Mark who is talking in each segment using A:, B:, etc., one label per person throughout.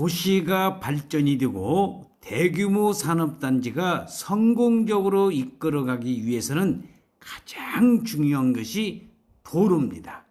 A: 도시가 발전이 되고 대규모 산업단지가 성공적으로 이끌어가기 위해서는 가장 중요한 것이 도로입니다.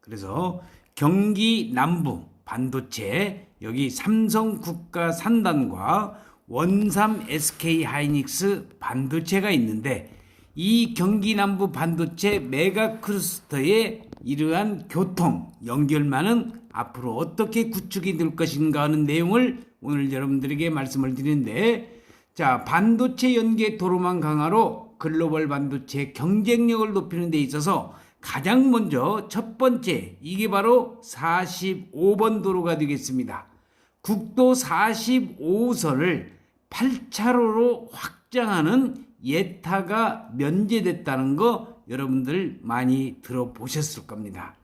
A: 그래서 경기 남부 반도체 여기 삼성 국가 산단과 원삼 SK 하이닉스 반도체가 있는데 이 경기 남부 반도체 메가 클러스터의 이러한 교통 연결망은 앞으로 어떻게 구축이 될 것인가 하는 내용을 오늘 여러분들에게 말씀을 드리는데 자 반도체 연계 도로망 강화로 글로벌 반도체 경쟁력을 높이는 데 있어서 가장 먼저 첫 번째 이게 바로 45번 도로가 되겠습니다. 국도 45호선을 8차로로 확장하는 예타가 면제됐다는 거 여러분들 많이 들어보셨을 겁니다.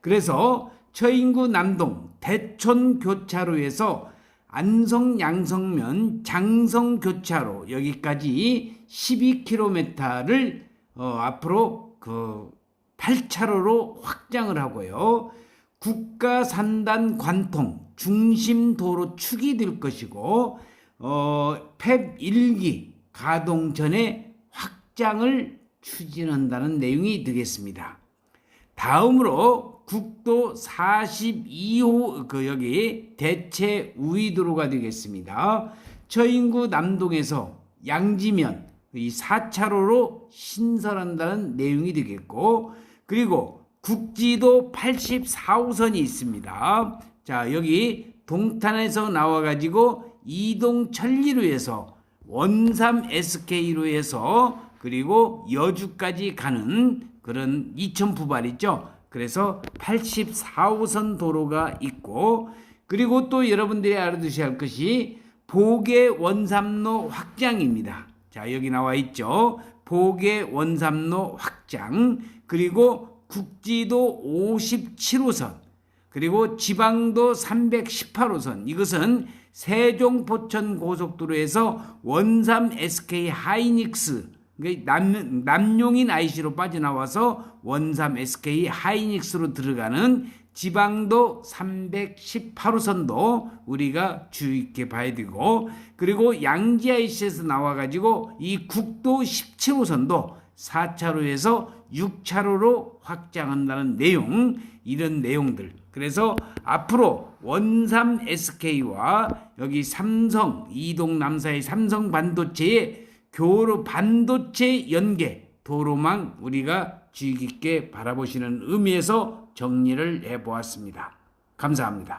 A: 그래서 처인구 남동 대촌 교차로에서 안성 양성면 장성 교차로 여기까지 12km를 어, 앞으로 그 8차로로 확장을 하고요. 국가 산단 관통 중심 도로 축이 될 것이고 어, 펩 1기 가동 전에 확장을 추진한다는 내용이 되겠습니다. 다음으로 국도 42호 그 여기 대체 우이도로가 되겠습니다. 처인구 남동에서 양지면 이 4차로로 신설한다는 내용이 되겠고 그리고 국지도 84호선이 있습니다. 자, 여기 동탄에서 나와 가지고 이동 천리로에서 원삼 SK로에서 그리고 여주까지 가는 그런 이천 부발 있죠. 그래서 84호선 도로가 있고 그리고 또 여러분들이 알아두셔야 할 것이 보계 원삼로 확장입니다. 자, 여기 나와 있죠. 보계 원삼로 확장 그리고 국지도 57호선 그리고 지방도 318호선 이것은 세종 포천 고속도로에서 원삼 SK 하이닉스 남, 남용인 IC로 빠져나와서 원삼 SK 하이닉스로 들어가는 지방도 318호선도 우리가 주의 있게 봐야 되고 그리고 양지 IC에서 나와가지고 이 국도 17호선도 4차로에서 6차로로 확장한다는 내용 이런 내용들. 그래서 앞으로 원삼 SK와 여기 삼성 이동 남사의 삼성 반도체의 교로 반도체 연계 도로망 우리가 주의 깊게 바라보시는 의미에서 정리를 해보았습니다. 감사합니다.